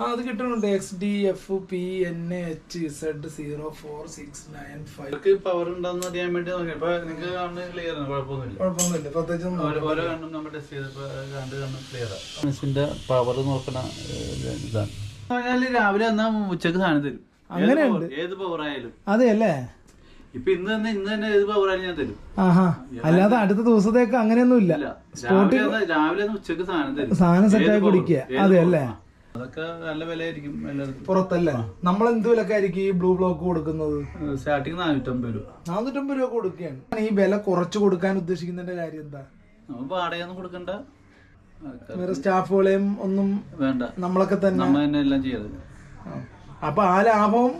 ആ അത് കിട്ടുന്നുണ്ട് X D F P N H Z zero four six nine five power ഉണ്ടെന്ന് അറിയാൻ വേണ്ടി നോക്കി. അപ്പൊ നിങ്ങൾക്ക് കാണുന്നത് ക്ലിയർ ആണ്. കുഴപ്പമൊന്നുമില്ല. കുഴപ്പമൊന്നുമില്ല. പ്രത്യേകിച്ച് ഓരോ കണ്ണും നമ്മൾ ടെസ്റ്റ് ചെയ്തപ്പോൾ രണ്ട് കണ്ണും ക്ലിയർ ആണ്. പവർ നോക്കണ ഇതാണ്. രാവിലെ എന്നാ ഉച്ചയ്ക്ക് സാധനം തരും. അങ്ങനെ അങ്ങനെയുണ്ട്. ഏത് പവർ ആയാലും. അതെ അല്ലേ ഇപ്പൊ ഇന്ന് തന്നെ ഇന്ന് തന്നെ ഏത് പവർ ആയാലും ഞാൻ തരും. ആഹാ. അല്ലാതെ അടുത്ത ദിവസത്തേക്ക് അങ്ങനെയൊന്നും ഇല്ല. രാവിലെ ഉച്ചയ്ക്ക് സാധനം തരും. സാധനം സെറ്റ് ആയി കുടിക്കുക. അതെ അല്ലേ? അതൊക്കെ നല്ല വിലയായിരിക്കും എല്ലാവർക്കും പുറത്തല്ലേ? നമ്മൾ എന്ത് വിലക്കായിരിക്കും ഈ ബ്ലൂ ബ്ലോക്ക് കൊടുക്കുന്നത്? സ്റ്റാർട്ടിങ് നാനൂറ്റമ്പത് രൂപ. നാനൂറ്റമ്പത് രൂപ കൊടുക്കുകയാണ്. ഈ വില കുറച്ച് കൊടുക്കാൻ ഉദ്ദേശിക്കുന്നതിന്റെ കാര്യം എന്താ? നമ്മൾ വാടകയൊന്നും കൊടുക്കണ്ട. വേറെ സ്റ്റാഫുകളെയും ഒന്നും വേണ്ട. നമ്മളൊക്കെ തന്നെ. നമ്മ തന്നെ എല്ലാം ചെയ്യത് ആ. അപ്പൊ ആ ലാഭം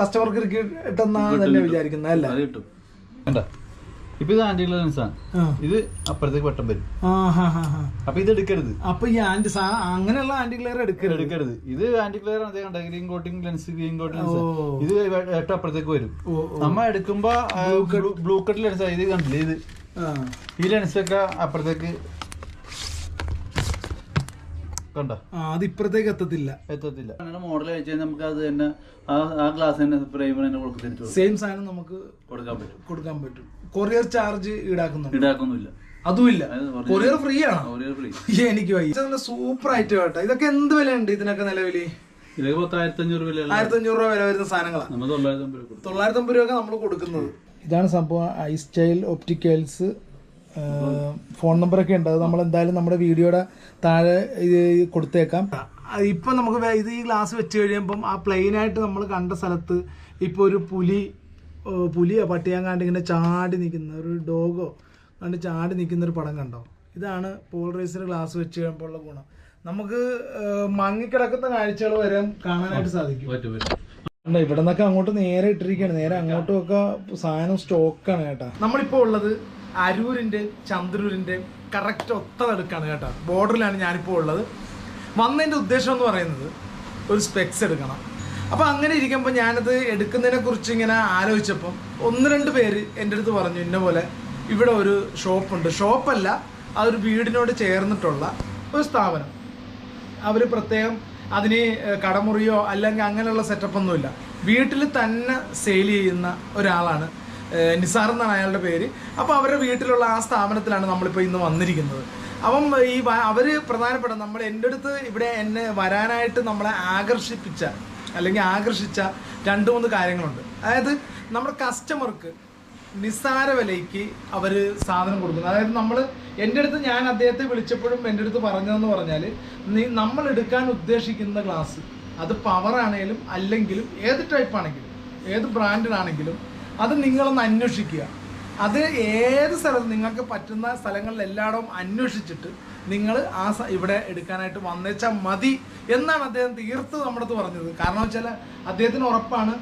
കസ്റ്റമർക്ക് കിട്ടുന്ന തന്നെ വിചാരിക്കുന്നത് അല്ല? കിട്ടും. വേണ്ട. ഇപ്പൊ ഇത് ആന്റി ലെൻസ് ആണ് ഇത് അപ്പുറത്തേക്ക് വട്ടം വരും. അപ്പൊ ഇത് എടുക്കരുത്. അപ്പൊ ഈ ആന്റി അങ്ങനെയുള്ള ആന്റി ഗ്ലെയർ എടുക്കരുത്. എടുക്കരുത്. ഇത് ആന്റി ഗ്ലെയർ ആണ്. കണ്ട green coating lens green coating lens ഇത് ഏറ്റവും അപ്പുറത്തേക്ക് വരും. നമ്മ എടുക്കുമ്പോ ബ്ലൂ കട്ട് ലെൻസ് ഇത് കണ്ടില്ലേ ഇത്? ഈ ലെൻസ് ഒക്കെ അപ്പുറത്തേക്ക് കണ്ട? അത് ഇപ്പുറത്തേക്ക് എത്തത്തില്ല. എത്തത്തില്ല. അങ്ങനെ മോഡൽ വെച്ചാൽ നമുക്ക് അത് തന്നെ ആ ഗ്ലാസ് തന്നെ ഫ്രെയിം തന്നെ കൊടുത്ത് തിരിച്ചു സെയിം സാധനം നമുക്ക് കൊടുക്കാൻ പറ്റും. കൊടുക്കാൻ പറ്റും. Courier charge ഈടാക്കുന്നുണ്ട്. ഈടാക്കുന്നില്ല അതുമില്ല. കൊറിയർ ഫ്രീ ആണ്? ഒരു ഫ്രീ എനിക്ക് വയ്യ. സൂപ്പർ ആയിട്ട് കേട്ടോ. ഇതൊക്കെ എന്ത് വിലയുണ്ട് ഇതിനൊക്കെ നിലവിൽ ഇതൊക്കെ പത്തായിരത്തി അഞ്ഞൂറ് വില ആയിരത്തി അഞ്ഞൂറ് രൂപ വില വരുന്ന സാധനങ്ങളാണ് നമ്മൾ തൊള്ളായിരത്തി അമ്പത് രൂപ കൊടുക്കും. തൊള്ളായിരത്തി അമ്പത് രൂപ നമ്മൾ കൊടുക്കുന്നത്. ഇതാണ് സംഭവം ഐ സ്റ്റൈൽ ഒപ്റ്റിക്കൽസ് ഫോൺ നമ്പറൊക്കെ ഉണ്ട്. അത് നമ്മൾ എന്തായാലും നമ്മുടെ വീഡിയോയുടെ താഴെ ഇത് കൊടുത്തേക്കാം. ഇപ്പൊ നമുക്ക് ഇത് ഈ ഗ്ലാസ് വെച്ച് കഴിയുമ്പം ആ പ്ലെയിൻ ആയിട്ട് നമ്മൾ കണ്ട സ്ഥലത്ത് ഇപ്പൊ ഒരു പുലി പുലിയ പട്ടിയാങ്കാണ്ട് ഇങ്ങനെ ചാടി നിൽക്കുന്ന ഒരു ഡോഗോ കണ്ട് ചാടി നിൽക്കുന്ന ഒരു പടം കണ്ടോ? ഇതാണ് പോളറൈസർ ഗ്ലാസ് വെച്ച് കഴിയുമ്പോൾ ഉള്ള ഗുണം. നമുക്ക് മങ്ങിക്കിടക്കുന്ന കാഴ്ചകൾ വരെ കാണാനായിട്ട് സാധിക്കും. അല്ല ഇവിടെ നിന്നൊക്കെ അങ്ങോട്ട് നേരെ ഇട്ടിരിക്കുകയാണ് നേരെ അങ്ങോട്ടും ഒക്കെ സാധനം സ്റ്റോക്കാണ് കേട്ടാ. നമ്മളിപ്പോ ഉള്ളത് അരൂരിന്റെ ചന്ദ്രൂരിന്റെ കറക്റ്റ് ഒത്ത നടുക്കാണ് കേട്ടോ. ബോർഡറിലാണ് ഞാനിപ്പോൾ ഉള്ളത്. വന്നതിന്റെ ഉദ്ദേശം എന്ന് പറയുന്നത് ഒരു സ്പെക്സ് എടുക്കണം. അപ്പോൾ അങ്ങനെ ഇരിക്കുമ്പോൾ ഞാനത് എടുക്കുന്നതിനെ കുറിച്ച് ഇങ്ങനെ ആലോചിച്ചപ്പം ഒന്ന് രണ്ട് പേര് എന്റെ അടുത്ത് പറഞ്ഞു ഇന്ന പോലെ ഇവിടെ ഒരു ഷോപ്പുണ്ട് ഷോപ്പല്ല അതൊരു വീടിനോട് ചേർന്നിട്ടുള്ള ഒരു സ്ഥാപനം. അവർ പ്രത്യേകം അതിന് കടമുറിയോ അല്ലെങ്കിൽ അങ്ങനെയുള്ള സെറ്റപ്പൊന്നുമില്ല വീട്ടിൽ തന്നെ സെയിൽ ചെയ്യുന്ന ഒരാളാണ് നിസാർ എന്നാണ് അയാളുടെ പേര്. അപ്പോൾ അവരുടെ വീട്ടിലുള്ള ആ സ്ഥാപനത്തിലാണ് നമ്മളിപ്പോൾ ഇന്ന് വന്നിരിക്കുന്നത്. അപ്പം ഈ അവർ പ്രധാനപ്പെട്ട നമ്മൾ എന്റെ അടുത്ത് ഇവിടെ എന്നെ വരാനായിട്ട് നമ്മളെ ആകർഷിപ്പിച്ച അല്ലെങ്കിൽ ആകർഷിച്ച രണ്ട് മൂന്ന് കാര്യങ്ങളുണ്ട്. അതായത് നമ്മുടെ കസ്റ്റമർക്ക് നിസ്സാര വിലയ്ക്ക് അവർ സാധനം കൊടുക്കുന്നു. അതായത് നമ്മൾ എന്റെ അടുത്ത് ഞാൻ അദ്ദേഹത്തെ വിളിച്ചപ്പോഴും എന്റെ അടുത്ത് പറഞ്ഞതെന്ന് പറഞ്ഞാൽ നീ നമ്മൾ എടുക്കാൻ ഉദ്ദേശിക്കുന്ന ഗ്ലാസ് അത് പവർ ആണെങ്കിലും അല്ലെങ്കിലും ഏത് ടൈപ്പ് ആണെങ്കിലും ഏത് ബ്രാൻഡിനാണെങ്കിലും അത് നിങ്ങളൊന്ന് അന്വേഷിക്കുക. അത് ഏത് സ്ഥലത്ത് നിങ്ങൾക്ക് പറ്റുന്ന സ്ഥലങ്ങളിൽ എല്ലായിടവും അന്വേഷിച്ചിട്ട് നിങ്ങൾ ആ ഇവിടെ എടുക്കാനായിട്ട് വന്നേച്ചാൽ മതി എന്നാണ് അദ്ദേഹം തീർത്ത് നമ്മുടെ അടുത്ത് പറഞ്ഞത്. കാരണം വെച്ചാൽ അദ്ദേഹത്തിന് ഉറപ്പാണ്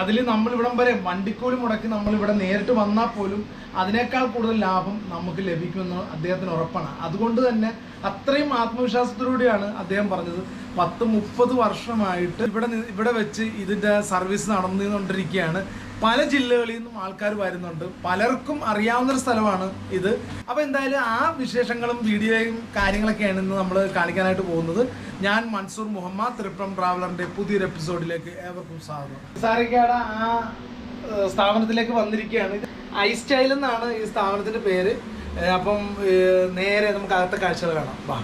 അതിൽ നമ്മൾ ഇവിടം വരെ വണ്ടിക്കൂലി മുടക്കി നമ്മൾ ഇവിടെ നേരിട്ട് വന്നാൽ പോലും അതിനേക്കാൾ കൂടുതൽ ലാഭം നമുക്ക് ലഭിക്കുമെന്ന് അദ്ദേഹത്തിന് ഉറപ്പാണ്. അതുകൊണ്ട് തന്നെ അത്രയും ആത്മവിശ്വാസത്തോടുകൂടിയാണ് അദ്ദേഹം പറഞ്ഞത്. പത്ത് മുപ്പത് വർഷമായിട്ട് ഇവിടെ ഇവിടെ വെച്ച് ഇതിന്റെ സർവീസ് നടന്നുകൊണ്ടിരിക്കുകയാണ്. പല ജില്ലകളിൽ നിന്നും ആൾക്കാർ വരുന്നുണ്ട്. പലർക്കും അറിയാവുന്ന ഒരു സ്ഥലമാണ് ഇത്. അപ്പൊ എന്തായാലും ആ വിശേഷങ്ങളും വീഡിയോയും കാര്യങ്ങളൊക്കെയാണ് ഇന്ന് നമ്മൾ കാണിക്കാനായിട്ട് പോകുന്നത്. ഞാൻ മൻസൂർ മുഹമ്മദ് തൃപ്രം ട്രാവലറിന്റെ പുതിയൊരു എപ്പിസോഡിലേക്ക് ഏവർക്കും സ്വാഗതം. സാറിക്കാട ആ സ്ഥാപനത്തിലേക്ക് വന്നിരിക്കുകയാണ്. ഐ സ്റ്റൈൽ എന്നാണ് ഈ സ്ഥാപനത്തിന്റെ പേര്. അപ്പം നേരെ നമുക്ക് അകത്തെ കാഴ്ചകൾ കാണാം. വാ.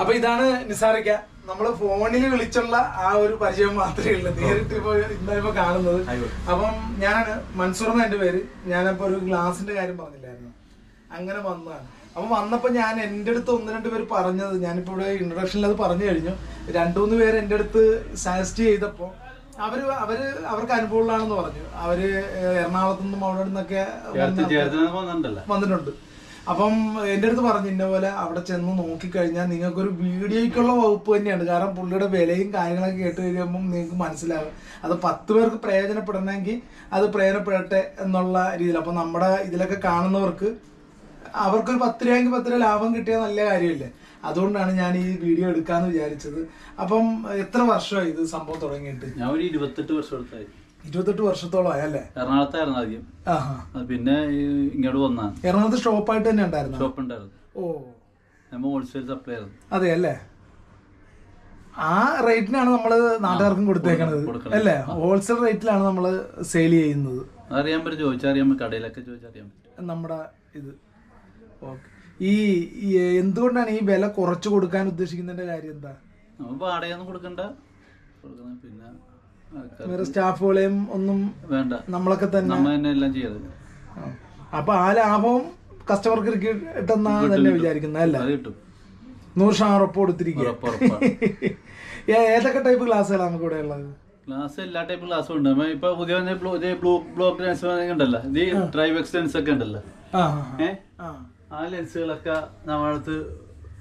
അപ്പൊ ഇതാണ് നിസാറിക്ക നമ്മൾ ഫോണിൽ വിളിച്ചുള്ള ആ ഒരു പരിചയം മാത്രമേ ഉള്ളൂ. നേരിട്ട് ഇപ്പൊ ഇന്നായിപ്പോ കാണുന്നത്. അപ്പം ഞാനാണ് മൻസൂർ എന്ന എന്റെ പേര്. ഞാനപ്പോ ഒരു ഗ്ലാസിന്റെ കാര്യം പറഞ്ഞില്ലായിരുന്നു. അങ്ങനെ വന്നതാണ്. അപ്പൊ വന്നപ്പോ ഞാൻ എന്റെ അടുത്ത് ഒന്ന് രണ്ട് പേര് പറഞ്ഞത് ഞാനിപ്പോ ഇവിടെ ഇൻട്രൊഡക്ഷനിൽ അത് പറഞ്ഞു കഴിഞ്ഞു. രണ്ടു മൂന്ന് പേര് എന്റെ അടുത്ത് സജസ്റ്റ് ചെയ്തപ്പോ അവർ അവർ അവർക്ക് അനുഭവമുള്ളതാണെന്ന് പറഞ്ഞു. അവർ എറണാകുളത്തു നിന്നും അവിടെ നിന്നൊക്കെ വന്നിട്ടുണ്ട്. അപ്പം എന്റെ അടുത്ത് പറഞ്ഞു ഇന്ന പോലെ അവിടെ ചെന്ന് നോക്കിക്കഴിഞ്ഞാൽ നിങ്ങൾക്കൊരു വീഡിയോയ്ക്കുള്ള വകുപ്പ് തന്നെയാണ്. കാരണം പുള്ളിയുടെ വിലയും കാര്യങ്ങളൊക്കെ കേട്ട് കഴിയുമ്പം നിങ്ങൾക്ക് മനസ്സിലാകും അത് പത്ത് പേർക്ക് പ്രയോജനപ്പെടണമെങ്കിൽ അത് പ്രയോജനപ്പെടട്ടെ എന്നുള്ള രീതിയിൽ. അപ്പം നമ്മുടെ ഇതിലൊക്കെ കാണുന്നവർക്ക് അവർക്കൊരു പത്ത് രൂപയെങ്കിൽ പത്ത് രൂപ ലാഭം കിട്ടിയ നല്ല കാര്യമില്ലേ? അതുകൊണ്ടാണ് ഞാൻ ഈ വീഡിയോ എടുക്കാന്ന് വിചാരിച്ചത്. അപ്പം എത്ര വർഷമായി ഇത് സംഭവം തുടങ്ങിയിട്ട്? ഞാൻ ഒരു ഇരുപത്തെട്ട് വർഷം എടുത്തായി ഇരുപത്തെട്ട് വർഷത്തോളം ആയല്ലേ? എറണാകുളത്തായിരുന്നു ആദ്യം. പിന്നെ ഇങ്ങോട്ട് വന്നാണ് എറണാകുളത്ത് ഷോപ്പായിട്ട് തന്നെ ഉണ്ടായിരുന്നു? ഷോപ്പ് ഉണ്ടായിരുന്നു ഓ. നമ്മൾ ഹോൾസെയിൽ സപ്ലൈ ആയിരുന്നു. അതെ അല്ലേ? ആ റേറ്റിനാണ് നമ്മൾ നാട്ടുകാർക്കും കൊടുത്തേക്കണത്. അല്ലേ? ഹോൾസെയിൽ റേറ്റിലാണ് നമ്മൾ സെയിൽ ചെയ്യുന്നത്. അറിയാൻ പറ്റും ചോദിച്ചറിയാൻ പറ്റും കടയിലൊക്കെ ചോദിച്ചറിയാൻ പറ്റും. നമ്മുടെ ഇത്. ഓക്കെ. ഈ എന്തുകൊണ്ടാണ് ഈ വില കുറച്ച് കൊടുക്കാൻ ഉദ്ദേശിക്കുന്നതിന്റെ കാര്യം എന്താ? വാടകയൊന്നും കൊടുക്കണ്ട. കൊടുക്കണം പിന്നെ വേറെ സ്റ്റാഫുകളെയും ഒന്നും വേണ്ട. നമ്മളൊക്കെ തന്നെ. എല്ലാം ചെയ്തത്. അപ്പൊ ആ ലാഭവും കസ്റ്റമർക്ക് കിട്ടുന്നാണ് തന്നെ വിചാരിക്കുന്നത് അല്ല? കിട്ടും. നൂറ് ശതമാനം ഉറപ്പ് കൊടുത്തിരിക്കുക. ഏ- ഏതൊക്കെ ടൈപ്പ് ക്ലാസ്സുകളാണ് നമുക്ക് ഇവിടെ ഉള്ളത്? ക്ലാസ് എല്ലാ ടൈപ്പ് ക്ലാസ്സും ഉണ്ട്. ഇപ്പൊ പുതിയ വന്ന ബ്ലൂ ബ്ലോക്ക് ലെൻസ് ഉണ്ടല്ലോ. ഇത് ഡ്രൈവ് എക്സ്റ്റൻസ് ലെൻസ് ഒക്കെ ഉണ്ടല്ലോ. ആ ആ ആ. ലെൻസുകളൊക്കെ നമ്മളടുത്ത്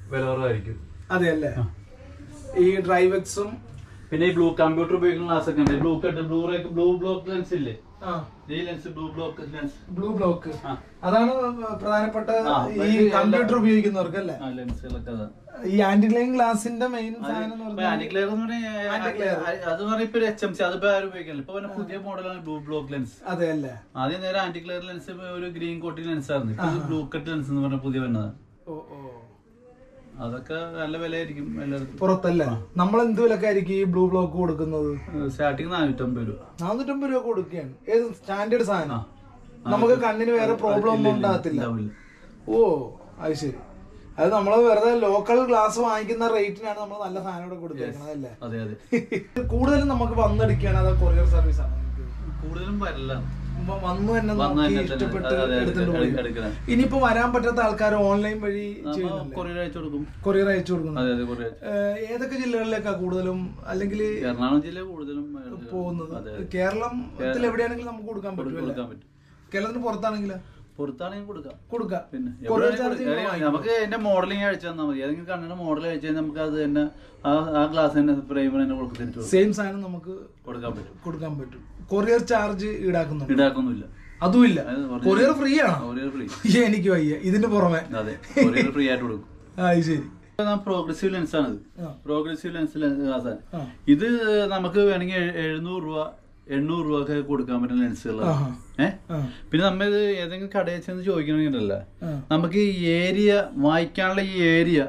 വില കുറവായിരിക്കും അതെ അല്ലേ? ഈ ഡ്രൈവെക്സും പിന്നെ ഈ ബ്ലൂ കമ്പ്യൂട്ടർ ഉപയോഗിക്കുന്ന ഗ്ലാസ് ഒക്കെ ഉണ്ട്. Blue cut blue rake blue block lens ഇല്ലേ? ഈ lens blue block lens blue block അതാണ് പ്രധാനപ്പെട്ട ഈ കമ്പ്യൂട്ടർ ഉപയോഗിക്കുന്നവർക്ക് അല്ലേ? ലെൻസുകളൊക്കെ അതാ. ഈ ആന്റി ഗ്ലെയർ ഗ്ലാസിന്റെ മെയിൻ പറഞ്ഞാൽ അത് ഇപ്പൊ എച്ച് എം സി അതിപ്പോ ആരും ഉപയോഗിക്കില്ല ഇപ്പൊ പുതിയ മോഡലാണ് ബ്ലൂ ബ്ലോക്ക് ലെൻസ് അതെ അല്ലേ? ആദ്യം നേരെ ആന്റിക്ലെയർ ലെൻസ് ഒരു ഗ്രീൻ കോട്ടിംഗ് ലെൻസ് ആയിരുന്നു. ബ്ലൂ കട്ട് ലെൻസ് എന്ന് പറഞ്ഞ പുതിയ വന്നത്. ഓ ഓ. അതൊക്കെ നല്ല വിലയായിരിക്കും എല്ലായിടത്തും. പുറത്തല്ലേ? നമ്മൾ എന്ത് വിലക്ക് ആയിരിക്കും ഈ ബ്ലൂ ബ്ലോക്ക് കൊടുക്കുന്നത്? സ്റ്റാർട്ടിങ് നാനൂറ്റമ്പത് രൂപ. നാനൂറ്റമ്പത് രൂപ കൊടുക്കുകയാണ്. ഏത് സ്റ്റാൻഡേർഡ് സാധനം? നമുക്ക് കണ്ണിന് വേറെ പ്രോബ്ലം ഒന്നും ഉണ്ടാകത്തില്ല. ഓ അത് ശരി അത് നമ്മൾ വെറുതെ ലോക്കൽ ഗ്ലാസ് വാങ്ങിക്കുന്ന റേറ്റിനാണ് നമ്മൾ നല്ല സാധനം ഇവിടെ കൊടുത്തേക്കുന്നത് അല്ലേ? അതെ അതെ. കൂടുതലും നമുക്ക് വന്നെടുക്കുകയാണ് അത് കൊറിയർ സർവീസ് ആണ്? കൂടുതലും വരല്ല വ- വന്നു തന്നെ നോക്കി ഇഷ്ടപ്പെട്ട് എടുത്തിട്ട് പോയി. ഇനിയിപ്പോ വരാൻ പറ്റാത്ത ആൾക്കാർ ഓൺലൈൻ വഴി കൊറിയർ അയച്ചു കൊടുക്കും. കൊറിയർ അയച്ചു ഏതൊക്കെ ജില്ലകളിലേക്കാ കൂടുതലും അല്ലെങ്കിൽ എറണാകുളം ജില്ല കൂടുതലും പോകുന്നത്? കേരളത്തിൽ എവിടെയാണെങ്കിലും നമുക്ക് കൊടുക്കാൻ പറ്റും കേരളത്തിന് പുറത്താണെങ്കിൽ പുറത്താണെങ്കിൽ കൊടുക്കാം. കൊടുക്കാം. പിന്നെ കൊറിയർ ചാർജ് നമുക്ക് എന്റെ മോഡലിംഗ് അയച്ചു തന്നാൽ മതി. ഏതെങ്കിലും കണ്ണിന് മോഡൽ അയച്ചു കഴിഞ്ഞാൽ നമുക്ക് അത് തന്നെ ആ ആ ഗ്ലാസ് തന്നെ പ്രൈമർ തന്നെ കൊടുത്ത് തിരിച്ചു കൊടുക്കാം. സെയിം സാധനം നമുക്ക് കൊടുക്കാൻ പറ്റും. കൊടുക്കാൻ പറ്റും. കൊറിയർ ചാർജ് ഈടാക്കുന്നുണ്ട്. ഈടാക്കൊന്നുമില്ല. അതുമില്ല. അത് കൊറിയർ ഫ്രീ ആണോ? കൊറിയർ ഫ്രീ എനിക്ക് വയ്യ. ഇതിന് പുറമെ. അതെ. കൊറിയർ ഫ്രീ ആയിട്ട് കൊടുക്കും. ആ അത് ശരി. പ്രോഗ്രസീവ് ലെൻസ് ആണ് ആ. പ്രോഗ്രസീവ് ലെൻസ് ഗ്ലാസ് ആ. ഇത് നമുക്ക് വേണമെങ്കിൽ എഴു- എഴുന്നൂറ് രൂപ എണ്ണൂറ് രൂപ ഒക്കെ കൊടുക്കാൻ പറ്റുന്ന ലെൻസുകൾ ഏഹ് പിന്നെ നമ്മ ഇത് ഏതെങ്കിലും കടയിൽ ചെന്ന് ചോദിക്കണമെങ്കിലല്ല? നമുക്ക് ഈ ഏരിയ വായിക്കാനുള്ള ഈ ഏരിയ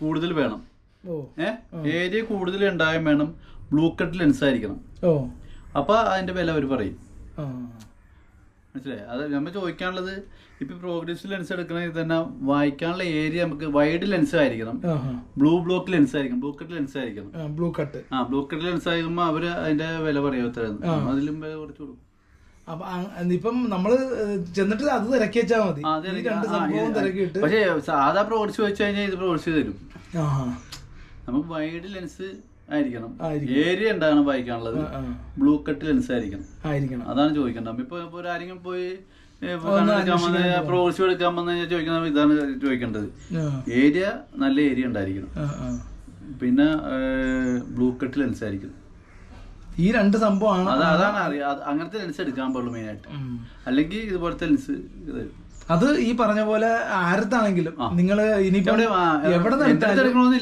കൂടുതൽ വേണം. ഏഹ് ഏരിയ കൂടുതൽ ഉണ്ടായാൽ വേണം ബ്ലൂ കട്ട് ലെൻസ് ആയിരിക്കണം അപ്പൊ അതിന്റെ വില അവർ പറയും. മനസ്സിലായി? അത് നമ്മൾ ചോദിക്കാനുള്ളത് ഇപ്പൊ പ്രോഗ്രസീവ് ലെൻസ് എടുക്കണമെങ്കിൽ തന്നെ വായിക്കാനുള്ള ഏരിയ നമുക്ക് വൈഡ് ലെൻസ് ആയിരിക്കണം. ബ്ലൂ ബ്ലോക്ക് ലെൻസ് ആയിരിക്കണം. ബ്ലൂ കട്ട് ലെൻസ് ആയിരിക്കണം. ബ്ലൂ കട്ട് ആ ബ്ലൂ കട്ട് ലെൻസ് ആകുമ്പോൾ അവർ അതിന്റെ വില പറയാത്തരായിരുന്നു അതിലും വില കുറച്ച് കൊടുക്കും. അപ്പൊ ഇപ്പം നമ്മൾ ചെന്നിട്ട് അത് തിരക്കി വെച്ചാൽ മതി. ഈ രണ്ട് സംഭവം ഇത് തിരക്കിയിട്ട്. പക്ഷേ സാധാ പ്രോഗ്രസ് വെച്ച് കഴിഞ്ഞാൽ ഇത് പ്രോഗ്രസ് തരും. നമുക്ക് വൈഡ് ലെൻസ് ആയിരിക്കണം. ഏരിയ എന്താണ് വായിക്കാനുള്ളത്. ബ്ലൂ കട്ട് ലെൻസ് ആയിരിക്കണം. ആയിരിക്കണം. അതാണ് ചോദിക്കേണ്ടത്. ഇപ്പൊ ഒരു ആരെങ്കിലും പോയി പ്രോഗ്രസ് എടുക്കാൻ വന്നു കഴിഞ്ഞാൽ ചോദിക്കുന്നത് ഇതാണ് ചോദിക്കേണ്ടത്. ഏരിയ നല്ല ഏരിയ ഉണ്ടായിരിക്കണം. പിന്നെ ബ്ലൂ കട്ടിൽ ലെൻസ് ആയിരിക്കണം. ഈ രണ്ട് സംഭവമാണ് അതാണ് അറിയാം അങ്ങനത്തെ ലെൻസ് എടുക്കാൻ പാടുള്ളൂ മെയിൻ ആയിട്ട്. അല്ലെങ്കിൽ ഇതുപോലത്തെ ലെൻസ് തരും. അത് ഈ പറഞ്ഞ പോലെ ആരത്താണെങ്കിലും നിങ്ങൾ ഇനിയിപ്പോ എവിടെ എടുത്താലും മതി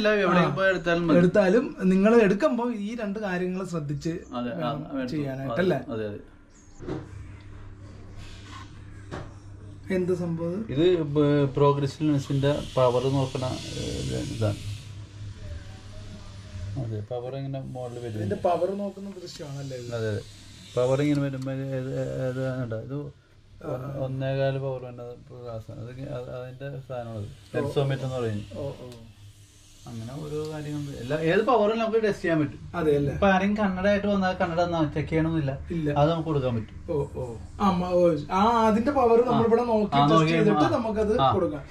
എടുത്താലും നിങ്ങൾ എടുക്കുമ്പോൾ ഈ രണ്ട് കാര്യങ്ങൾ ശ്രദ്ധിച്ച് ചെയ്യാനായിട്ടല്ലേ അതെ അതെ എന്ത് സംഭവം ഇത് പ്രോഗ്രസീവ്നെസിന്റെ പവർ നോക്കണ ഇതാണ് അതെ പവർ ഇങ്ങനെ മോഡൽ വരും ഇതിന്റെ പവർ നോക്കുന്ന ദൃശ്യമാണല്ലേ ഇത്? അതെ അതെ പവർ ഇങ്ങനെ വരുമ്പോൾ ഇത് ഇത് കണ്ടോ? ഇത് ഒന്നേകാൽ പവർ വേണ്ട അതിന്റെ സാധനമാണത്. ലെൻസോമീറ്റർ എന്ന് പറയുന്നത്. അങ്ങനെ ഓരോ കാര്യങ്ങളുണ്ട് എല്ലാ ഏത് പവറും നമുക്ക് ടെസ്റ്റ് ചെയ്യാൻ പറ്റും. അതെ അല്ലേ? ഇപ്പൊ ആരെങ്കിലും കന്നഡ ആയിട്ട് വന്നാൽ കന്നഡ ചെക്ക് ചെയ്യണമെന്നില്ല അത് നമുക്ക് കൊടുക്കാൻ പറ്റും. ഓ ഓ. ആ അതിന്റെ പവർ നമ്മളിവിടെ നോക്കി ടെസ്റ്റ് ചെയ്തിട്ട്. നമുക്കത് കൊടുക്കാം.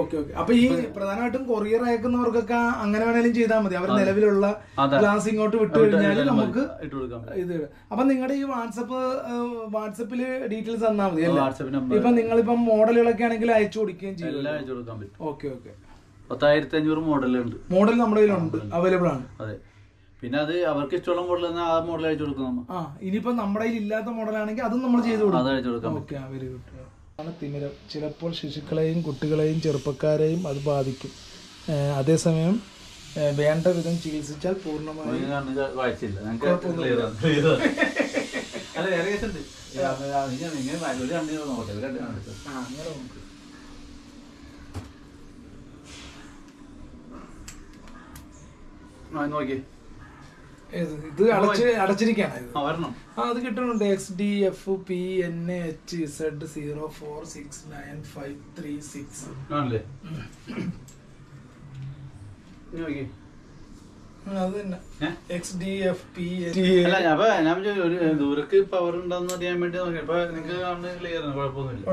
Okay okay. അപ്പൊ ഈ പ്രധാനമായിട്ടും കൊറിയർ അയക്കുന്നവർക്കൊക്കെ അങ്ങനെ വേണേലും ചെയ്താൽ മതി. അവർ നിലവിലുള്ള ക്ലാസ് ഗ്ലാസ് ഇങ്ങോട്ട് വിട്ടു കഴിഞ്ഞാൽ നമുക്ക് ഇത്. അപ്പൊ നിങ്ങളുടെ ഈ വാട്സപ്പ് വാട്സപ്പിൽ ഡീറ്റെയിൽസ് തന്നാൽ മതി അല്ലേ? ഇപ്പൊ നിങ്ങളിപ്പം മോഡലുകളൊക്കെ ആണെങ്കിൽ അയച്ചു കൊടുക്കുകയും ചെയ്യും. Okay okay. പത്തായിരത്തി അഞ്ഞൂറ് മോഡലുണ്ട്. മോഡൽ നമ്മുടെ കയ്യിലുണ്ട്. അവൈലബിൾ ആണ്. അതെ. പിന്നെ അത് അവർക്ക് ഇഷ്ടമുള്ള മോഡൽ തന്നെ ആ മോഡൽ അയച്ചു കൊടുക്കും നമ്മൾ. ആ ഇനിയിപ്പോ നമ്മുടെ കയ്യിൽ ഇല്ലാത്ത മോഡലാണെങ്കിൽ അതും നമ്മൾ ചെയ്തു കൊടുക്കും. അത് അയച്ചു കൊടുക്കാം ഓക്കെ വെരി ഗുഡ് ആണ് തിമിരം. ചിലപ്പോൾ ശിശുക്കളെയും കുട്ടികളെയും ചെറുപ്പക്കാരെയും അത് ബാധിക്കും. അതേസമയം വേണ്ട വിധം ചികിത്സിച്ചാൽ പൂർണമായി വായിച്ചില്ല. ഞങ്ങൾക്ക് ക്ലിയർ ആണ് ക്ലിയർ ആണ് അല്ല വേറെ കേസുണ്ട് ഇങ്ങനെ ഒരു കണ്ണു നോക്കട്ടെ ഒരു കണ്ണ് കാണിച്ചു ആ, അങ്ങനെ നോക്ക്. ഇത് അടച്ച് അടച്ചിരിക്കാണ് അത് കിട്ടുന്നുണ്ട് X D F P N H Z zero four six nine five three six ദൂരക്ക് power ഉണ്ടെന്ന് അറിയാൻ വേണ്ടി നോക്കി. അപ്പൊ നിങ്ങൾക്ക് കണ്ണ് ക്ലിയർ ആണ്. കുഴപ്പമൊന്നുമില്ല.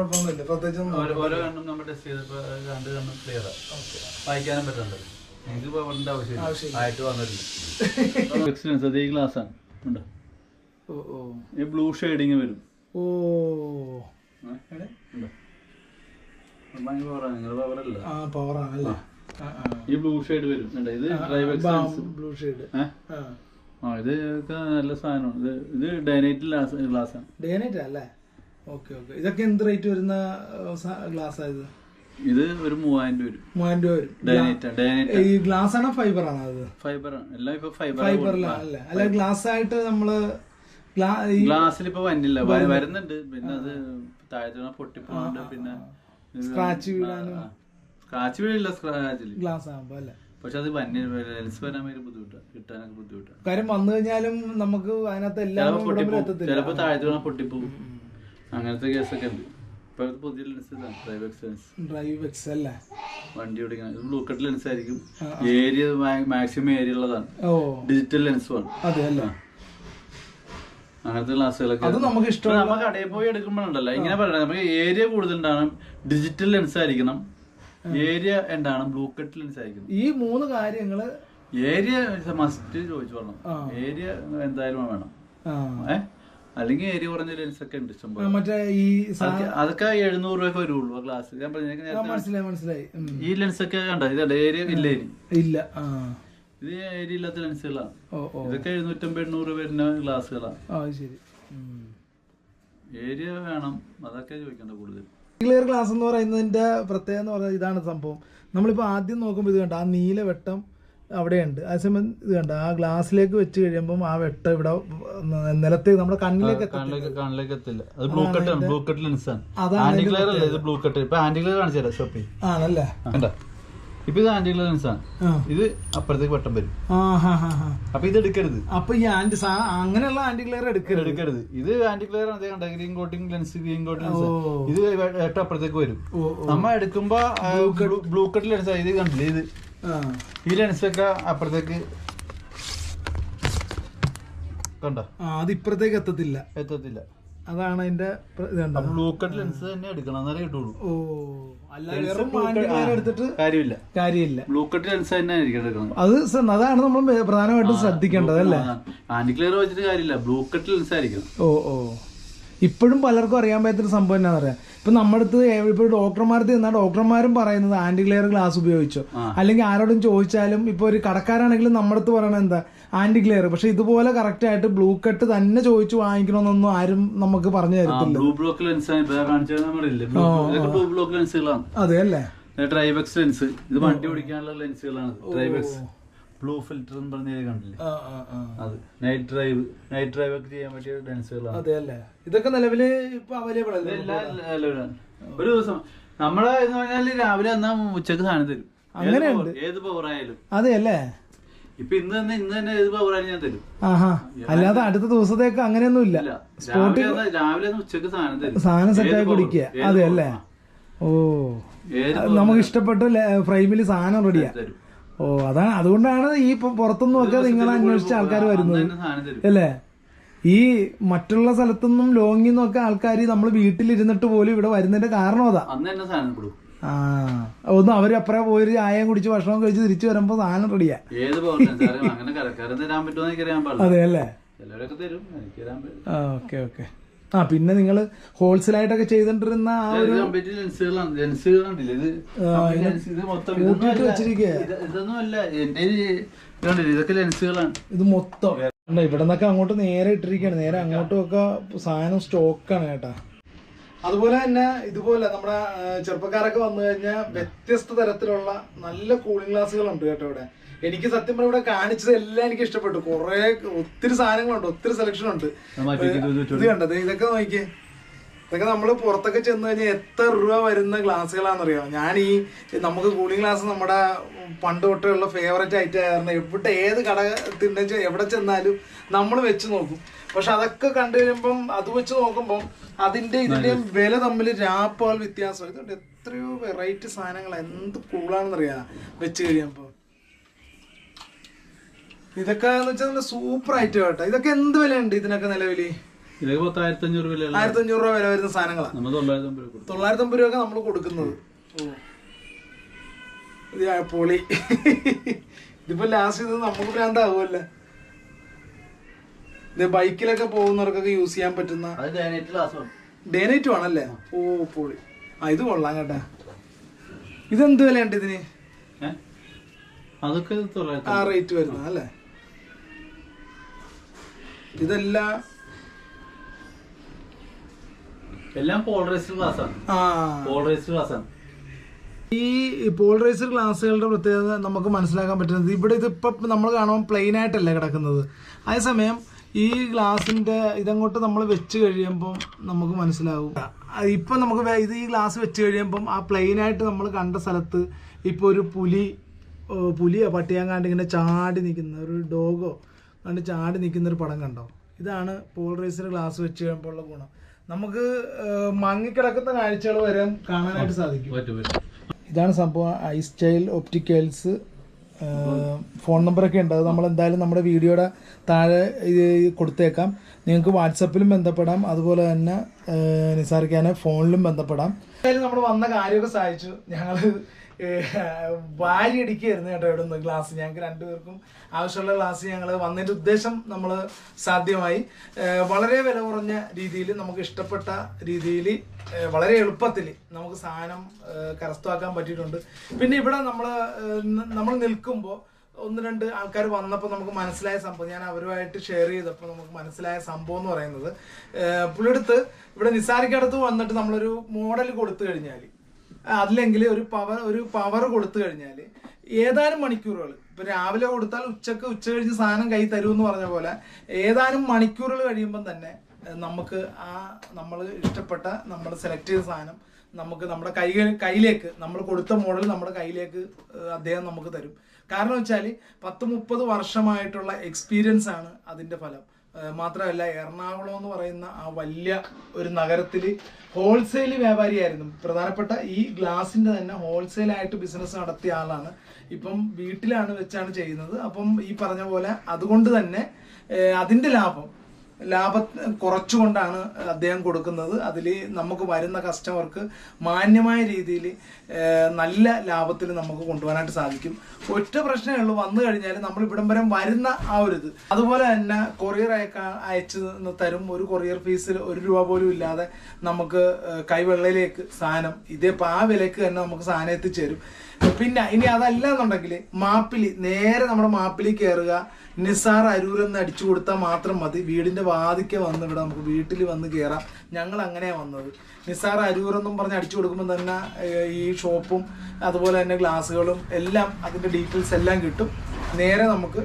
ഓരോ കണ്ണും നമ്മൾ ടെസ്റ്റ് ചെയ്തപ്പോ രണ്ട് കണ്ണും ക്ലിയർ വായിക്കാനും പറ്റുന്നുണ്ട് നിങ്ങൾക്ക് പവറിന്റെ ആവശ്യമില്ല. ആവശ്യമില്ല. ആയിട്ട് വന്നിട്ടില്ല. എക്സ്പീരിയൻസ് അതേ ഗ്ലാസ് ആണ്. ഉണ്ടോ? ഓ ഓ. ഈ ബ്ലൂ ഷെയ്ഡിങ് വരും. ഓ. ഈ ബ്ലൂ ഷെയ്ഡ് വരും. കണ്ടോ? ഇത് ആ, ഡ്രൈവ് എക്സ്പീരിയൻസ് ബ്ലൂ ഷെയ്ഡ് ആ. ഇത് നല്ല സാധനമാണ്. ഇത് ഇത് ഡൈനൈറ്റ് ഗ്ലാസ് ആണ്. ഡൈനൈറ്റ് അല്ലേ? ഓക്കെ ഓക്കെ ഇതൊക്കെ എന്ത് റേറ്റ് വരുന്ന ഗ്ലാസ് ആയത് ഇത് ഒരു മൂവായിരം രൂപ മൂവായിരം രൂപ ഈ ഗ്ലാസ് ആണോ ഫൈബർ ആണോ അത്? ഫൈബർ എല്ലാം ഇപ്പൊ ഫൈബർ ഫൈബറിലാണ് അല്ല? ഗ്ലാസ് ആയിട്ട് നമ്മൾ ഗ്ലാസ്സിൽ ഇപ്പൊ വന്നില്ല. വരുന്നുണ്ട്. പിന്നെ അത് താഴത്തെ പൊട്ടിപ്പോണ്ട് പിന്നെ സ്ക്രാച്ച് വീഴാനും സ്ക്രാച്ച് വീഴില്ല സ്ക്രാച്ചിൽ ഗ്ലാസ് ആകുമ്പോ അല്ലേ? പക്ഷെ അത് വന്യ ലെൻസ് വരാൻ ഭയങ്കര ബുദ്ധിമുട്ടാണ് കിട്ടാനൊക്കെ ബുദ്ധിമുട്ടാണ് കാര്യം വന്നു കഴിഞ്ഞാലും നമുക്ക് അതിനകത്ത് എല്ലാം ചിലപ്പോ താഴത്തെ പൊട്ടിപ്പോവും. അങ്ങനത്തെ കേസൊക്കെ ഉണ്ട്. ഇപ്പൊ പുതിയ ലെൻസ് ഇതാണ് ഡ്രൈവ് എക്സ്പീരിയൻസ് ഡ്രൈവ് എക്സ് അല്ലേ? വണ്ടി ഓടിക്കണം ഇത് ബ്ലൂ കട്ട് ലെൻസ് ആയിരിക്കും. ഏരിയ മാക്സിമം ഏരിയ ഉള്ളതാണ്. ഓ. ഡിജിറ്റൽ ലെൻസുമാണ് അതെ അല്ലേ? അങ്ങനത്തെ ഗ്ലാസ്സുകളൊക്കെ അത് നമുക്ക് ഇഷ്ടമുള്ള നമ്മ കടയിൽ പോയി എടുക്കുമ്പോഴുണ്ടല്ലോ. ഇങ്ങനെ പറയണം നമുക്ക് ഏരിയ കൂടുതലുണ്ടാണ് ഡിജിറ്റൽ ലെൻസ് ആയിരിക്കണം. ഏരിയ എന്താണ് ബ്ലൂ കട്ട് ലെൻസ് ആയിരിക്കണം. ഈ മൂന്ന് കാര്യങ്ങൾ ഏരിയ മസ്റ്റ് ചോദിച്ചു പറഞ്ഞു. ഏരിയ എന്തായാലും വേണം. ആ. ഏ? അല്ലെങ്കിൽ ഏരിയ കുറഞ്ഞ ലെൻസ് ഒക്കെ ഉണ്ട് ഇഷ്ടം മറ്റേ ഈ അതൊക്കെ- എഴുന്നൂറ് രൂപ വരുള്ളൂ ഗ്ലാസ് ഞാൻ മനസ്സിലായി മനസ്സിലായി. ഈ ലെൻസ് ഒക്കെ കണ്ട? ഇതല്ല ഏരിയ ഇല്ല എരി ഇല്ല. ഇത് ഏരിയ ഇല്ലാത്ത ലെൻസുകളാണ്. ഇതൊക്കെ എഴുന്നൂറ്റമ്പത് എണ്ണൂറ് വരുന്ന ഗ്ലാസ്സുകളാണ് ശരി. ഏരിയ വേണം. അതൊക്കെ ചോദിക്കണ്ട കൂടുതൽ. ക്ലിയർ ഗ്ലാസ് എന്ന് പറയുന്നതിന്റെ പ്രത്യേകത എന്ന് പറയുന്നത് ഇതാണ് സംഭവം. നമ്മളിപ്പോൾ ആദ്യം നോക്കുമ്പോൾ ഇത് കണ്ട? ആ നീല വെട്ടം അവിടെയുണ്ട്. അതേസമയം ഇത് കണ്ട? ആ ഗ്ലാസ്സിലേക്ക് വെച്ച് കഴിയുമ്പോൾ ആ വെട്ട ഇവിടെ നിലത്തേക്ക് നമ്മുടെ കണ്ണിലേക്ക് കണ്ണിലേക്ക് എത്തില്ല അത് ബ്ലൂ കട്ട് ആണ് ബ്ലൂ കട്ട് ലെൻസ് ആണ്. ആന്റി ഗ്ലെയർ അല്ല? ഇത് ബ്ലൂ കട്ട്. ഇപ്പൊ ആന്റി ഗ്ലെയർ കാണിച്ചു തരാം ഷോപ്പിൽ ആണല്ലേ? ഇപ്പൊ ഇത് ആന്റി ഗ്ലെയർ ലെൻസ് ആണ്. ഇത് അപ്പുറത്തേക്ക് വട്ടം വരും. അപ്പൊ ഇത് എടുക്കരുത്. അപ്പൊ ഈ ആന്റി അങ്ങനെയുള്ള ആന്റി ഗ്ലെയർ എടുക്കരുത്. എടുക്കരുത്. ഇത് ആന്റി ഗ്ലെയർ ആണ്. കണ്ട? Green coating lens green coating lens ഇത് ഏറ്റവും അപ്പുറത്തേക്ക് വരും. നമ്മ എടുക്കുമ്പോ ബ്ലൂ കട്ട്. ലെൻസ് ഇത് കണ്ടില്ലേ? ഇത് ഈ ലെൻസ് ഒക്കെ അപ്പുറത്തേക്ക് കണ്ടോ? അത് ഇപ്പുറത്തേക്ക് എത്തത്തില്ല. എത്തത്തില്ല. അതാണ് അതിന്റെ ബ്ലൂ കട്ട് ലെൻസ് തന്നെ എടുക്കണം എന്നാലേ കിട്ടുള്ളൂ. ഓ എടുത്തിട്ട് കാര്യമില്ല. കാര്യമില്ല. ബ്ലൂ കട്ട് ലെൻസ് തന്നെ എടുക്കണം. അത് അതാണ് നമ്മൾ പ്രധാനമായിട്ടും ശ്രദ്ധിക്കേണ്ടത് അല്ലേ? ആന്റി ക്ലിയർ വെച്ചിട്ട് കാര്യമില്ല ബ്ലൂ കട്ട് ലെൻസ് ആയിരിക്കണം. ഓ ഓ. ഇപ്പോഴും പലർക്കും അറിയാൻ പറ്റുന്ന സംഭവം എന്നാ പറയാ? ഇപ്പൊ നമ്മുടെ അടുത്ത് ഇപ്പൊ ഡോക്ടർമാർക്ക് ചെന്നാൽ ഡോക്ടർമാരും പറയുന്നത് ആന്റി ക്ലിയർ ഗ്ലാസ് ഉപയോഗിച്ചോ. അല്ലെങ്കിൽ ആരോടും ചോദിച്ചാലും ഇപ്പൊ ഒരു കടക്കാരാണെങ്കിലും നമ്മുടെ അടുത്ത് പറയണത് എന്താ? ആന്റി ക്ലിയർ പക്ഷെ ഇതുപോലെ കറക്റ്റ് ആയിട്ട് ബ്ലൂ കട്ട് തന്നെ ചോദിച്ചു വാങ്ങിക്കണമെന്നൊന്നും ആരും നമുക്ക് പറഞ്ഞു തരത്തില്ല. അതെ അല്ലേ? ഡ്രൈവെക്സ് ലെൻസ് ഇത് വണ്ടി ഓടിക്കാനുള്ള ലെൻസുകളാണ് ഡ്രൈവെക്സ് ബ്ലൂ ഫിൽറ്റർ എന്ന് പറഞ്ഞ കണ്ടില്ലേ. അത്. നൈറ്റ് ഡ്രൈവ് നൈറ്റ് ഡ്രൈവ് ഒക്കെ ചെയ്യാൻ പറ്റിയ ഡാൻസുകളാണ് അതെ അല്ലേ? ഇതൊക്കെ നിലവിൽ ഇപ്പൊ അവൈലബിൾ അല്ലേ? ഒരു ദിവസം നമ്മളെ എന്ന് പറഞ്ഞാൽ രാവിലെ എന്നാ ഉച്ചയ്ക്ക് സാധനം തരും. അങ്ങനെ ഏത് പവർ ആയാലും. അതെ അല്ലേ? ഇപ്പൊ ഇന്ന് തന്നെ ഇന്ന് തന്നെ ഏത് പവർ ആയാലും ഞാൻ തരും. അല്ലാതെ അടുത്ത ദിവസത്തേക്ക് അങ്ങനെയൊന്നും ഇല്ല. ഇല്ല. രാവിലെ ഉച്ചയ്ക്ക് സാധനം തരും. സാധനം സെറ്റ് ആയി കുടിക്കുക. അതെ അല്ലേ? ഓ. നമുക്ക് ഇഷ്ടപ്പെട്ട ഫ്രെയിമിൽ സാധനം റെഡിയാ തരും. ഓ അതാണ് അതുകൊണ്ടാണ് ഈ പുറത്തുനിന്നും ഒക്കെ നിങ്ങൾ അന്വേഷിച്ച ആൾക്കാർ വരുന്നത്. അല്ലേ? ഈ മറ്റുള്ള സ്ഥലത്തുനിന്നും ലോങ്ങിൽ നിന്നൊക്കെ ആൾക്കാർ നമ്മൾ വീട്ടിലിരുന്നിട്ട് പോലും ഇവിടെ വരുന്നതിന്റെ കാരണം അതാ. ആ ഒന്ന് അവർ അപ്പറ പോയി ചായം കുടിച്ച് ഭക്ഷണം കഴിച്ച് തിരിച്ചു വരുമ്പോ സാധനം റെഡിയാ അതെ അല്ലേ? Okay okay. ആ പിന്നെ നിങ്ങൾ ഹോൾസെയിൽ ആയിട്ടൊക്കെ ചെയ്തിട്ടിരുന്ന ആ ഒരു ഇത്? ലെൻസുകളാണ് ഇത് മൊത്തം കൂട്ടിയിട്ട് ഇതൊക്കെ ലെൻസുകളാണ് ഇത് ഇവിടെ നിന്നൊക്കെ അങ്ങോട്ട് നേരെ ഇട്ടിരിക്കാണ് നേരെ അങ്ങോട്ടും ഒക്കെ സാധനം സ്റ്റോക്കാണ് കേട്ടാ. അതുപോലെ തന്നെ ഇതുപോലെ നമ്മുടെ ചെറുപ്പക്കാരൊക്കെ വന്നു കഴിഞ്ഞാൽ വ്യത്യസ്ത തരത്തിലുള്ള നല്ല കൂളിംഗ് ഗ്ലാസുകളുണ്ട് കേട്ടോ ഇവിടെ. എനിക്ക് സത്യം പറഞ്ഞാൽ ഇവിടെ കാണിച്ചത് എല്ലാം എനിക്ക് ഇഷ്ടപ്പെട്ടു. കുറെ ഒത്തിരി സാധനങ്ങളുണ്ട് ഒത്തിരി സെലക്ഷൻ ഉണ്ട്. ഇത് കണ്ടത് ഇതൊക്കെ നോക്കിയേ. ഇതൊക്കെ നമ്മൾ പുറത്തൊക്കെ ചെന്ന് കഴിഞ്ഞാൽ എത്ര രൂപ വരുന്ന ഗ്ലാസ്സുകളാണെന്നറിയോ ഞാൻ ഈ നമുക്ക് കൂളിംഗ് ഗ്ലാസ് നമ്മുടെ പണ്ട് തൊട്ടുള്ള ഫേവറേറ്റ് ഐറ്റം ആയിരുന്നു. എവിടെ ഏത് കട തിന്നു എവിടെ ചെന്നാലും നമ്മൾ വെച്ച് നോക്കും. പക്ഷെ അതൊക്കെ കണ്ടു കഴിയുമ്പം അത് വെച്ച് നോക്കുമ്പം അതിന്റെ ഇതിന്റെയും വില തമ്മിൽ രാപ്പാൽ വ്യത്യാസം. ഇതുകൊണ്ട് എത്രയോ വെറൈറ്റി സാധനങ്ങൾ എന്ത് കൂളാണെന്നറിയാ വെച്ച് കഴിയുമ്പോൾ ഇതൊക്കെ എന്ന് വെച്ചാൽ നല്ല സൂപ്പർ ഐറ്റം കേട്ടോ ഇതൊക്കെ എന്ത് വിലയുണ്ട് ഇതിനൊക്കെ നിലവിൽ? ഇതൊക്കെ പത്തായിരത്തി അഞ്ഞൂറ് വിലയുള്ള ആയിരത്തി അഞ്ഞൂറ് രൂപ വില വരുന്ന സാധനങ്ങളാണ് നമ്മൾ തൊള്ളായിരത്തി അമ്പത് രൂപ കൊടുക്കും. തൊള്ളായിരത്തി അമ്പത് രൂപ നമ്മൾ കൊടുക്കുന്നത് പൊളി. ഇതിപ്പോ ലാസ്റ്റ് ഇത് നമുക്ക് ഭ്രാന്താവുമല്ലേ. ഇത് ബൈക്കിലൊക്കെ പോകുന്നവർക്കൊക്കെ യൂസ് ചെയ്യാൻ പറ്റുന്ന ഡേനൈറ്റ് ആണല്ലേ ഓ പൊളി. ആ ഇത് കൊള്ളാം കേട്ടാ. ഇതെന്ത് വിലയുണ്ട് ഇതിന്? അതൊക്കെ ആ റേറ്റ് വരുന്ന അല്ലേ? ഇതെല്ലാം എല്ലാം പോളറൈസ്ഡ് ഗ്ലാസ്സാണ് ആ. പോളറൈസ്ഡ് ഗ്ലാസ്സാണ് ഈ പോളറൈസർ ഗ്ലാസ്സുകളുടെ പ്രത്യേകത നമുക്ക് മനസ്സിലാക്കാൻ പറ്റുന്നത് ഇവിടെ ഇത് ഇപ്പൊ നമ്മൾ കാണുമ്പോൾ പ്ലെയിൻ ആയിട്ടല്ല കിടക്കുന്നത്. അതേസമയം ഈ ഗ്ലാസിന്റെ ഇതങ്ങോട്ട് നമ്മൾ വെച്ച് കഴിയുമ്പോൾ നമുക്ക് മനസ്സിലാവും. ഇപ്പൊ നമുക്ക് ഇത് ഈ ഗ്ലാസ് വെച്ച് കഴിയുമ്പം ആ പ്ലെയിൻ ആയിട്ട് നമ്മൾ കണ്ട സ്ഥലത്ത് ഇപ്പൊ ഒരു പുലി പുലി പുലിയോ പട്ടിയാങ്കാണ്ട് ഇങ്ങനെ ചാടി നിൽക്കുന്ന ഒരു ഡോഗോ കണ്ട് ചാടി നിൽക്കുന്ന ഒരു പടം കണ്ടോ? ഇതാണ് പോളറൈസർ ഗ്ലാസ് വെച്ച് കഴിയുമ്പോൾ ഉള്ള ഗുണം. നമുക്ക് മങ്ങിക്കിടക്കുന്ന കാഴ്ചകൾ വരെ കാണാനായിട്ട് സാധിക്കും. ഇതാണ് സംഭവം ഐ സ്റ്റൈൽ ഒപ്റ്റിക്കൽസ് ഫോൺ നമ്പറൊക്കെ ഉണ്ട്. അത് നമ്മൾ എന്തായാലും നമ്മുടെ വീഡിയോയുടെ താഴെ കൊടുത്തേക്കാം. നിങ്ങൾക്ക് വാട്സപ്പിലും ബന്ധപ്പെടാം. അതുപോലെ തന്നെ നിസാറിക്കാനെ ഫോണിലും ബന്ധപ്പെടാം. എന്തായാലും നമ്മൾ വന്ന കാര്യമൊക്കെ സഹായിച്ചു. ഞങ്ങൾ വാരി അടിക്കുകയായിരുന്നു കേട്ടോ ഇവിടെ നിന്ന് ഗ്ലാസ്. ഞങ്ങൾക്ക് രണ്ടുപേർക്കും ആവശ്യമുള്ള ക്ലാസ് ഞങ്ങൾ വന്നിട്ട് ഉദ്ദേശം നമ്മൾ സാധ്യമായി. വളരെ വില കുറഞ്ഞ രീതിയിൽ നമുക്ക് ഇഷ്ടപ്പെട്ട രീതിയിൽ വളരെ എളുപ്പത്തിൽ നമുക്ക് സാധനം കരസ്ഥമാക്കാൻ പറ്റിയിട്ടുണ്ട്. പിന്നെ ഇവിടെ നമ്മൾ നമ്മൾ നിൽക്കുമ്പോൾ ഒന്ന് രണ്ട് ആൾക്കാർ വന്നപ്പോൾ നമുക്ക് മനസ്സിലായ സംഭവം ഞാൻ അവരുമായിട്ട് ഷെയർ ചെയ്തപ്പോൾ നമുക്ക് മനസ്സിലായ സംഭവം എന്ന് പറയുന്നത് പുള്ളിയെടുത്ത് ഇവിടെ നിസാരിക്കടുത്ത് വന്നിട്ട് നമ്മളൊരു മോഡൽ കൊടുത്തു കഴിഞ്ഞാൽ അല്ലെങ്കിൽ ഒരു പവർ ഒരു പവർ കൊടുത്തു കഴിഞ്ഞാൽ ഏതാനും മണിക്കൂറുകൾ ഇപ്പൊ രാവിലെ കൊടുത്താൽ ഉച്ചയ്ക്ക് ഉച്ച കഴിഞ്ഞ് സാധനം കൈ തരൂ എന്ന് പറഞ്ഞ പോലെ ഏതാനും മണിക്കൂറുകൾ കഴിയുമ്പം തന്നെ നമുക്ക് ആ നമ്മൾ ഇഷ്ടപ്പെട്ട നമ്മൾ സെലക്ട് ചെയ്ത സാധനം നമുക്ക് നമ്മുടെ കൈ കയ്യിലേക്ക് നമ്മൾ കൊടുത്ത മോഡൽ നമ്മുടെ കയ്യിലേക്ക് അദ്ദേഹം നമുക്ക് തരും. കാരണം വെച്ചാൽ പത്ത് മുപ്പത് വർഷമായിട്ടുള്ള എക്സ്പീരിയൻസ് ആണ് അതിന്റെ ഫലം. മാത്രമല്ല എറണാകുളം എന്ന് പറയുന്ന ആ വലിയ ഒരു നഗരത്തിൽ ഹോൾസെയിൽ വ്യാപാരിയായിരുന്നു. പ്രധാനപ്പെട്ട ഈ ഗ്ലാസിന്റെ തന്നെ ഹോൾസെയിലായിട്ട് ബിസിനസ് നടത്തിയ ആളാണ്. ഇപ്പം വീട്ടിലാണ് വെച്ചാണ് ചെയ്യുന്നത്. അപ്പം ഈ പറഞ്ഞ പോലെ അതുകൊണ്ട് തന്നെ അതിന്റെ ലാഭം ലാഭം കുറച്ചുകൊണ്ടാണ് അദ്ദേഹം കൊടുക്കുന്നത്. അതിൽ നമുക്ക് വരുന്ന കസ്റ്റമർക്ക് മാന്യമായ രീതിയിൽ നല്ല ലാഭത്തിൽ നമുക്ക് കൊണ്ടുപോകാനായിട്ട് സാധിക്കും. ഒറ്റ പ്രശ്നമേ ഉള്ളൂ. വന്നു കഴിഞ്ഞാൽ നമ്മൾ ഇവിടം വരെ വരുന്ന ആ ഒരു ഇത്. അതുപോലെ തന്നെ കൊറിയർ അയക്ക അയച്ചു തരും. ഒരു കൊറിയർ ഫീസിൽ ഒരു രൂപ പോലും ഇല്ലാതെ നമുക്ക് കൈവെള്ളയിലേക്ക് സാധനം ഇതേ ആ വിലക്ക് തന്നെ നമുക്ക് സാധനം എത്തിച്ചേരും. പിന്നെ ഇനി അതല്ല എന്നുണ്ടെങ്കിൽ മാപ്പിലി നേരെ നമ്മുടെ മാപ്പിലി കയറുക നിസാർ അരൂർ എന്ന് അടിച്ചു കൊടുത്താൽ മാത്രം മതി. വീടിന്റെ വാതിക്ക വന്ന് ഇവിടെ നമുക്ക് വീട്ടിൽ വന്ന് കയറാം ഞങ്ങൾ അങ്ങനെയാണ് വന്നത്. നിസാർ അരൂർ എന്നും പറഞ്ഞ് അടിച്ചു കൊടുക്കുമ്പോൾ തന്നെ ഈ ഷോപ്പും അതുപോലെ തന്നെ ഗ്ലാസ്സുകളും എല്ലാം അതിന്റെ ഡീറ്റെയിൽസ് എല്ലാം കിട്ടും. നേരെ നമുക്ക്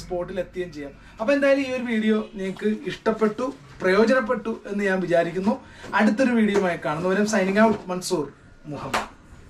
സ്പോട്ടിൽ എത്തുകയും ചെയ്യാം. അപ്പോൾ എന്തായാലും ഈ ഒരു വീഡിയോ നിങ്ങൾക്ക് ഇഷ്ടപ്പെട്ടു പ്രയോജനപ്പെട്ടു എന്ന് ഞാൻ വിചാരിക്കുന്നു. അടുത്തൊരു വീഡിയോ വീഡിയോയുമായി കാണുന്നവരും സൈനിങ് ഔട്ട് മൻസൂർ മുഹമ്മദ്.